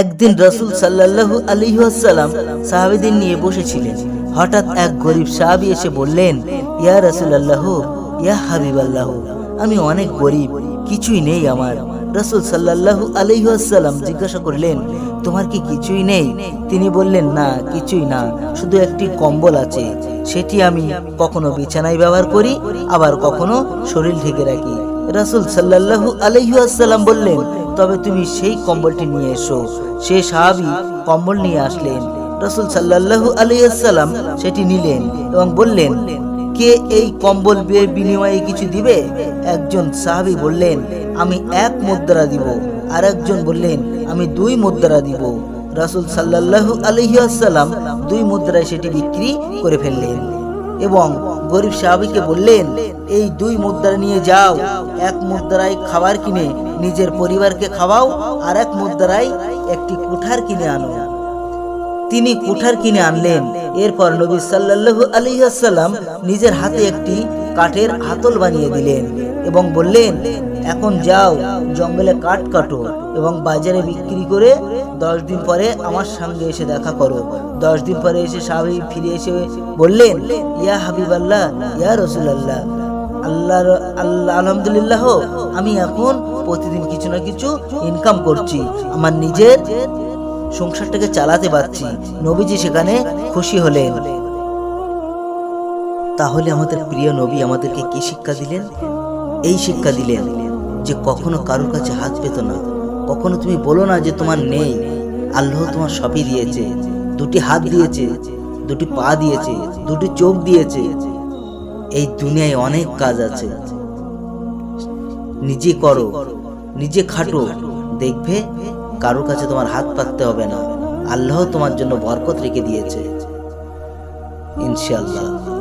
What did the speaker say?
একদিন রসুল সাল্লাল্লাহু আলাইহি ওয়াসাল্লাম সাহাবীদের নিয়ে বসেছিলেন। হঠাৎ এক গরিব সাহাবী এসে বললেন, ইয়া রাসূলুল্লাহ, ইয়া হাবিব আল্লাহ আমি অনেক গরিব, কিছুই নেই আমার। রসুল সাল্লাল্লাহু আলাইহি ওয়াসাল্লাম জিজ্ঞাসা করলেন, তোমার কি কিছুই নেই? তিনি বললেন, না, কিছুই না, শুধু একটি কম্বল আছে, সেটি আমি কখনো বিছানায় ব্যবহার করি, আবার কখনো শরীর ঢেকে রাখি। রাসুল সাল্লাল্লাহু আলাইহি ওয়াসাল্লাম বললেন তবে তুমি সেই কম্বলটি নিয়ে এসো। সে সাহাবী কম্বল নিয়ে আসলেন। রাসুল সাল্লাল্লাহু আলাইহি ওয়াসাল্লাম সেটি নিলেন এবং বললেন, কে এই কম্বল বিয়ের বিনিময়ে কিছু দিবে? একজন সাহাবী বললেন, আমি এক মুদ্রা দিব। আর একজন বললেন, আমি দুই মুদ্রা দিব। রাসুল সাল্লাল্লাহু আলাইহি দুই মুদ্রায় সেটি বিক্রি করে ফেললেন। এবং গরিব সাহাবিকে বললেন, এই দুই মুদ্রা নিয়ে যাও। এক মুদ্রায় খাবার কিনে নিজের পরিবারকে খাওয়াও, আর এক মুদ্রায় একটি কুঠার কিনে আনো। তিনি কুঠার কিনে আনলেন। এরপর নবী সাল্লাল্লাহু আলাইহি ওয়াসাল্লাম নিজের হাতে একটি কাঠের হাতল বানিয়ে দিলেন এবং বললেন এখন যাও, জঙ্গলে কাঠ কাটো এবং বাজারে বিক্রি করে দশ দিন পরে আমার সঙ্গে এসে দেখা করো। দশ দিন পরে এসে সাহাবী ফিরে এসে বললেন, ইয়া হাবিবাল্লাহ, ইয়া রসুলাল্লাহ, আল্লাহর, আল্লাহ, আলহামদুলিল্লাহ, আমি এখন প্রতিদিন কিছু না কিছু ইনকাম করছি। আমার নিজের সংসারটাকে চালাতে পারছি। নবীজি সেখানে খুশি হলেন। তাহলে আমাদের প্রিয় নবী আমাদেরকে কি শিক্ষা দিলেন? এই শিক্ষা দিলেন। যে কখনো কারোর কাছে হাত পেত না। কখনো তুমি বলো না যে তোমার নেই। আল্লাহ তোমার সবই দিয়েছে। দুটি হাত দিয়েছে, দুটি পা দিয়েছে, দুটি চোখ দিয়েছে। এই দুনিয়ায় অনেক কাজ আছে। নিজে করো, নিজে খাটো। দেখবে কারোর কাছে তোমার হাত পাততে হবে না। আল্লাহ তোমার জন্য বরকত রেখে দিয়েছে। ইনশাআল্লাহ।